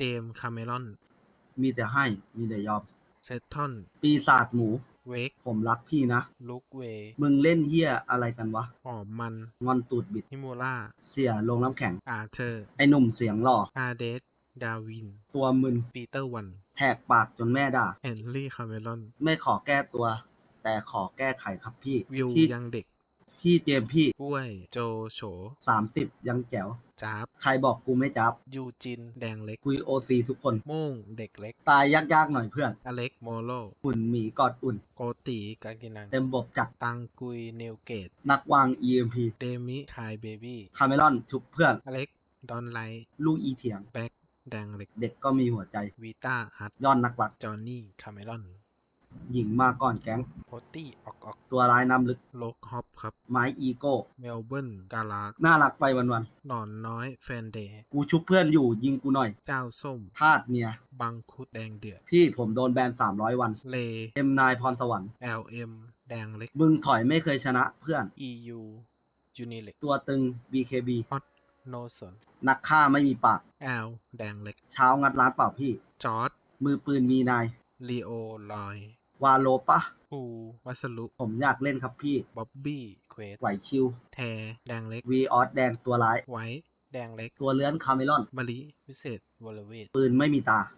เจมส์คาเมรอน มีแต่ให้ มีแต่ยอม เซตทอนปีศาจหมู เวกผมรักพี่นะ ลุกเวมึงเล่นเฮียอะไรกันวะ หอมมันงอนตูดบิด ฮิโมล่า เสียลงน้ำแข็ง อาเธอร์ ไอหนุ่มเสียงหล่อ อาเดส ดาวิน ตัวมึน ปีเตอร์วัน แหกปากจนแม่ด่า เฮนรี่ คาเมรอน ไม่ขอแก้ตัว แต่ขอแก้ไขครับพี่วิวพี่ยังเด็ก พี่เจมส์พี่กล้วย โจโฉสามสิบยังแจ๋วจ๊าบใครบอกกูไม่จับยูจิน แดงเล็ก คุยโอซีทุกคน โม่งเด็กเล็ก ตายยากๆหน่อยเพื่อน อเล็ก โมโลหุ่นหมีกอดอุ่น โกตีกากินัง เต็มบบจัดตังกุย เนลเกต นักวาง EMP เดมิคายเบบี้คาเมรอนชุบเพื่อน อเล็ก ดอนไลท์ลูกอีเถียง แบ็กแดงเล็ก เด็กก็มีหัวใจ วีต้าฮัตย่อนนักรัก จอห์นนี่ คาเมรอน หญิงมาก่อนแก๊ง โพตี้ออกออกตัวร้ายน้ำลึก โลกฮอปครับ ไม้อีโก้ เมลเบิร์นกาลากน่ารักไปวันหนอนน้อยแฟนเดย์ๆ กูชุบเพื่อนอยู่ยิงกูหน่อย เจ้าส้ม ทาดเมีย บังคุดแดงเดือด พี่ผมโดนแบน 300 วัน เลเอ็มนายพรสวรรค์ LM แดงเล็ก มึงถอยไม่เคยชนะเพื่อน EU ยูนิเล็กตัวตึง BKB ฮอตโนสน นักฆ่าไม่มีปาก L แดงเล็ก เช้างัดร้านเปล่าพี่ จอร์ดมือปืนมีนาย ลีโอลอย วาโลปะฮูวัสลุผมอยากเล่นครับพี่ บ๊อบบี้เควสไหวชิว แท แดงเล็ก วีออสแดงตัวร้าย ไว้ แดงเล็ก ตัวเลื้อนคาเมลอน มะลิวิเศษวรเวทปืนไม่มีตา